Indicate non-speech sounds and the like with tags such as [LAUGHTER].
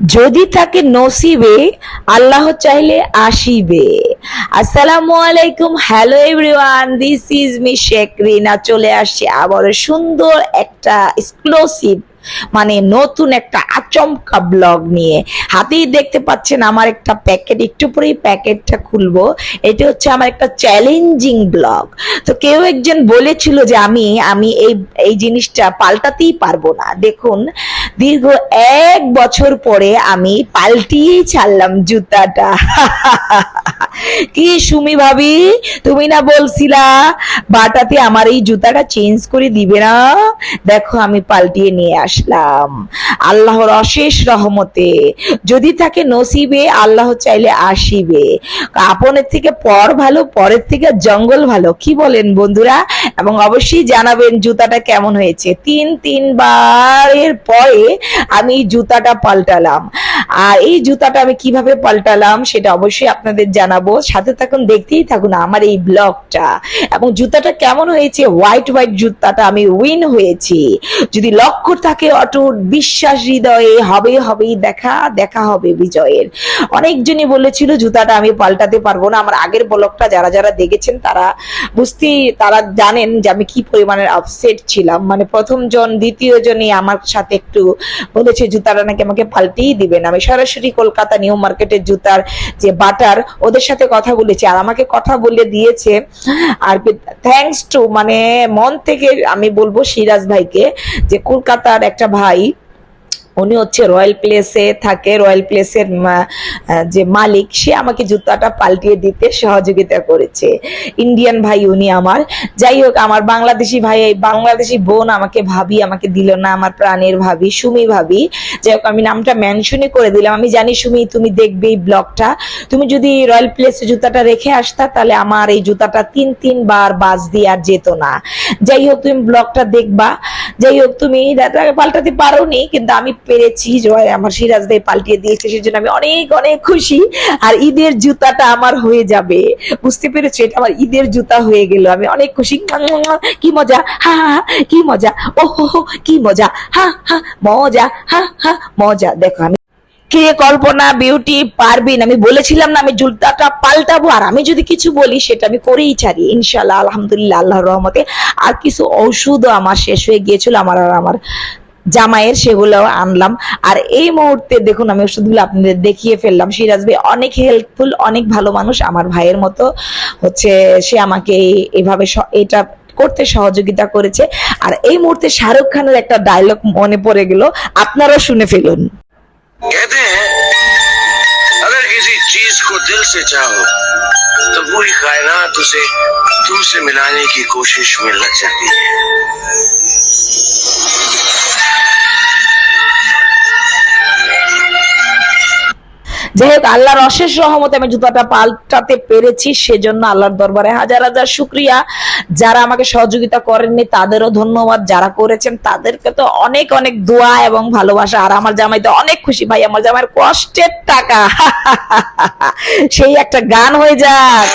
যদি থাকে নসিবে, আল্লাহ চাইলে আসিবে। আসসালামু আলাইকুম, hello everyone this is me Sheikh Rina. চলে আসছে আবার সুন্দর একটা এক্সক্লুসিভ মানে নতুন একটা আচমকা ব্লগ নিয়ে। হাতেই দেখতে পাচ্ছেন আমার একটা প্যাকেট, একটু পরেই প্যাকেটটা খুলবো। এটা হচ্ছে আমার একটা চ্যালেঞ্জিং ব্লগ। তো কেউ একজন বলেছিল যে আমি আমি এই এই জিনিসটা পাল্টাতেই পারব না। দেখুন, দীর্ঘ এক বছর পরে আমি পাল্টিয়েই ছাড়লাম জুতাটা। [LAUGHS] কি সুমি ভাবি? তুমি না বলছিলা, বাটাতে আমার এই জুতাটা চেঞ্জ করে দিবে না? দেখো, আমি পাল্টিয়ে নিয়ে আসলাম। আল্লাহর অশেষ রহমতে। যদি থাকে নসিবে, আল্লাহ চাইলে আসিবে। আপনের থেকে পর ভালো, পরের থেকে জঙ্গল ভালো। কি বলেন বন্ধুরা? এবং অবশ্যই জানাবেন জুতাটা কেমন হয়েছে। তিন, তিনবারের পরে আমি জুতাটা পাল্টালাম। আর এই জুতাটা আমি কীভাবে পাল্টালাম সেটা অবশ্যই আপনাদের জানাব। সাথে থাকুন, দেখতেই থাকুন আমার এই ব্লগটা। এবং জুতাটা কেমন হয়েছে? হোয়াইট হোয়াইট জুতাটা আমি উইন হয়েছি। যদি লক্ষ্য থাকে, অটুট বিশ্বাস হৃদয়ে হবে, হবেই দেখা দেখা হবে বিজয়ের। অনেকজনই বলেছিল, জুতাটা আমি পাল্টাতে পারব না। আমার আগের ব্লগটা যারা যারা দেখেছেন, তারা বুঝতেই, তারা জানেন যে আমি কি পরিমাণের আপসেট ছিলাম। মানে প্রথম জন দ্বিতীয় জনই আমার সাথে একটু বলেছে, জুতাটা নাকি আমাকে পাল্টেই দিবেন আমি সরাসরি কলকাতা নিউ মার্কেটের জুতার যে বাটার, ওদের সাথে কথা বলেছি। আর আমাকে কথা বলে দিয়েছে আর থ্যাংকস টু মানে মন থেকে আমি বলব সিরাজ ভাইকে যে কলকাতার একটা ভাই উনি হচ্ছে রয়্যাল প্লেসে থাকে, রয়্যাল প্লেসের যে মালিক, সে আমাকে জুতাটা পাল্টিয়ে দিতে সহযোগিতা করেছে। ইন্ডিয়ান ভাই উনি আমার। যাই হোক, আমার বাংলাদেশি ভাই বাংলাদেশি বোন আমাকে ভাবি, আমাকে দিল না, আমার প্রাণের ভাবি, সুমি ভাবি। যাই হোক, আমি নামটা মেনশনই করে দিলাম। আমি জানি, সুমি, তুমি দেখবে এই ব্লগটা। তুমি যদি রয়্যাল প্লেসে জুতাটা রেখে আসতা, তাহলে আমার এই জুতাটা তিন, তিনবার বাজ দিয়ে আর যেত না। যাই হোক, তুমি ব্লগটা দেখবা। যাই হোক তুমি পাল্টাতে পারোনি, কিন্তু আমি পেরেছি, জয়, আমার সিরাজ ভাই পাল্টিয়ে দিয়েছে সেই জন্য আমি অনেক অনেক খুশি। আর ঈদের জুতাটা আমার হয়ে যাবে। বুঝতে পেরেছ? এটা আমার ঈদের জুতা হয়ে গেল। আমি অনেক খুশি। কি মজা! হা হা কি মজা! ও হো, কি মজা! হা হা, মজা! হা হা, মজা! দেখো, আমি কে কল্পনা বিউটি পারবিন আমি বলেছিলাম না, আমি জুতাটা পাল্টাবো। আর আমি যদি কিছু বলি, সেটা আমি করেই ছাড়ি। ইনশাল্লাহ আলহামদুলিল্লাহ, আল্লাহর রহমতে। আর কিছু ওষুধও আমার শেষ হয়ে গিয়েছিল। আমার আর আমার জামাইয়ের সেগুলো আনলাম। আর এই মুহূর্তে দেখুন, আমি ওষুধগুলো আপনাদের দেখিয়ে ফেললাম। সিরাজ ভাই অনেক হেল্পফুল অনেক ভালো মানুষ। আমার ভাইয়ের মতো হচ্ছে, সে আমাকে এভাবে এটা করতে সহযোগিতা করেছে। আর এই মুহূর্তে শাহরুখ খানের একটা ডায়লগ মনে পড়ে গেল। আপনারাও শুনে ফেলুন। चीज़ को दिल से चाहो तो पूरी कायनात उसे तुमसे मिलाने की कोशिश में लग जाती है। যেহেতু আল্লাহর অশেষ রহমতে আমি জুতাটা পাল্টাতে পেরেছি, সেজন্য আল্লাহর দরবারে হাজার হাজার শুক্রিয়া। যারা আমাকে সহযোগিতা করেননি, তাদেরও ধন্যবাদ। যারা করেছেন, তাদেরকে তো অনেক অনেক দোয়া এবং ভালোবাসা। আর আমার জামাইতে অনেক খুশি, ভাই, আমার জামাইয়ের কষ্টের টাকা। [LAUGHS] সেই একটা গান হয়ে যাক।